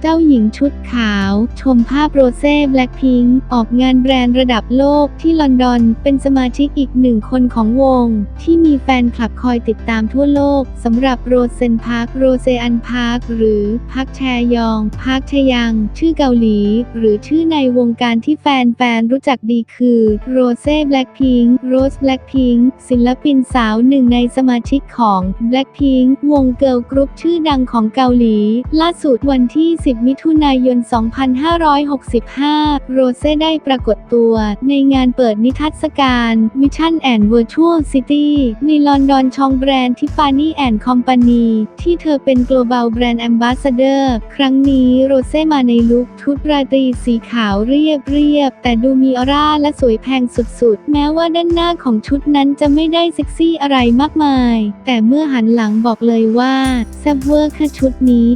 เจ้าหญิงชุดขาว ชมภาพโรเซ่แบล็คพิงค์ออกงานแบรนด์ระดับโลกที่ลอนดอน เป็นสมาชิกอีกหนึ่งคนของวง ที่มีแฟนคลับคอยติดตามทั่วโลกสำหรับโรเซนพาร์คโรเซอันพาร์คหรือพักแชยองพาร์คชยัง ชื่อเกาหลี หรือชื่อในวงการที่แฟนๆรู้จักดีคือโรเซ่แบล็คพิงค์โรสแบล็คพิงค์ศิลปินสาวหนึ่งในสมาชิกของ Blackpink วงเกิร์ลกรุ๊ปชื่อดังของเกาหลี ล่าสุดวันที่10 มิถุนายน 2565 โรเซ่ได้ปรากฏตัว ในงานเปิดนิทรรศการ Vision and Virtual City ในลอนดอนชองแบรนด์ทิฟานี่แอนด์คอมพานีที่เธอเป็น Global Brand Ambassador ครั้งนี้โรเซ่มาในลุคชุดราตรีสีขาวเรียบเรียบๆแต่ดูมีออร่าและสวยแพงสุดๆ แม้ว่าด้านหน้าของชุดนั้นจะไม่ได้เซ็กซี่อะไรมากมาย แต่เมื่อหันหลังบอกเลยว่าแซ่บเวอร์ค่ะชุดนี้